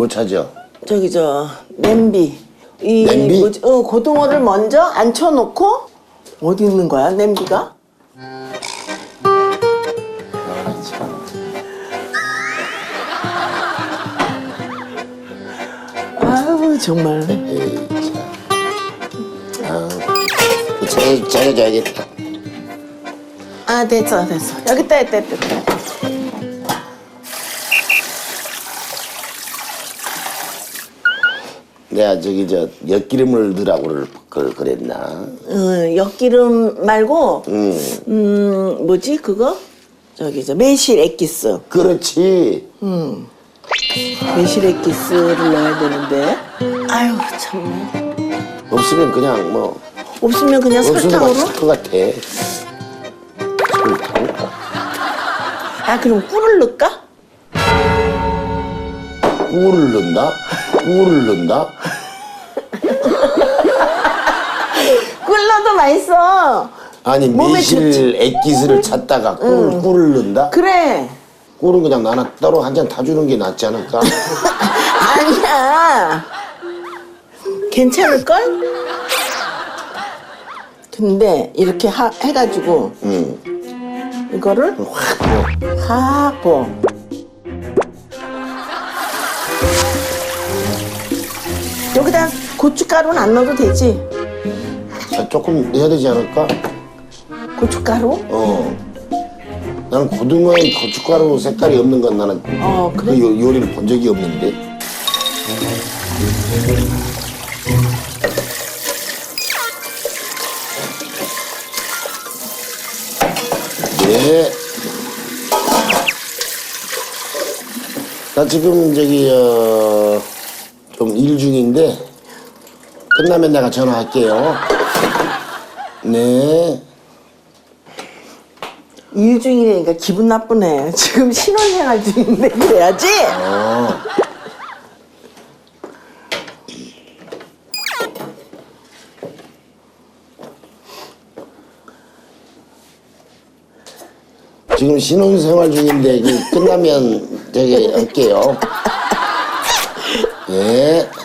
뭐 찾아? 저기 저 냄비. 이 냄비? 뭐지? 어, 고등어를 먼저 앉혀놓고 어디 있는 거야 냄비가? 아, 정말. 에이, 참. 아, 찾아, 찾아줘야겠다. 아 됐어 됐어. 여기 있다 있다 있다. 있다. 내가 저기 저 엿기름을 넣으라고 그럴- 그걸 그랬나? 어, 엿기름 말고 응. 음 뭐지 그거? 저기 저 매실 액기스. 그렇지. 매실 액기스를 넣어야 되는데. 아유 참네. 없으면 그냥 뭐 없으면 그냥 없어도 설탕으로? 맛있을 것 같아. 설탕? 아 그럼 꿀을 넣을까? 꿀을 넣는 다? 꿀을 넣는다? 꿀 넣어도 맛있어. 아니 몸에 매실 액기스를 찾다가 꿀, 꿀을 넣는다? 그래. 꿀은 그냥 나는 따로 한 잔 타주는 게 낫지 않을까? 아니야. 괜찮을걸? 근데 이렇게 하- 해가지고 응. 이거를 확 뭐. 확 부어. 고춧가루는 안 넣어도 되지? 아, 조금 넣어야 되지 않을까? 고춧가루? 어. 나는 고등어에 고춧가루 색깔이 없는 건 나는 어, 그래? 그 요, 요리를 본 적이 없는데. 네. 나 지금 저기 어, 좀 일 중인데 끝나면 내가 전화할게요. 네. 일 중이니까 기분 나쁘네. 지금 신혼생활 중인데 그래야지? 어. 지금 신혼생활 중인데 그 끝나면 저기 할게요. 예.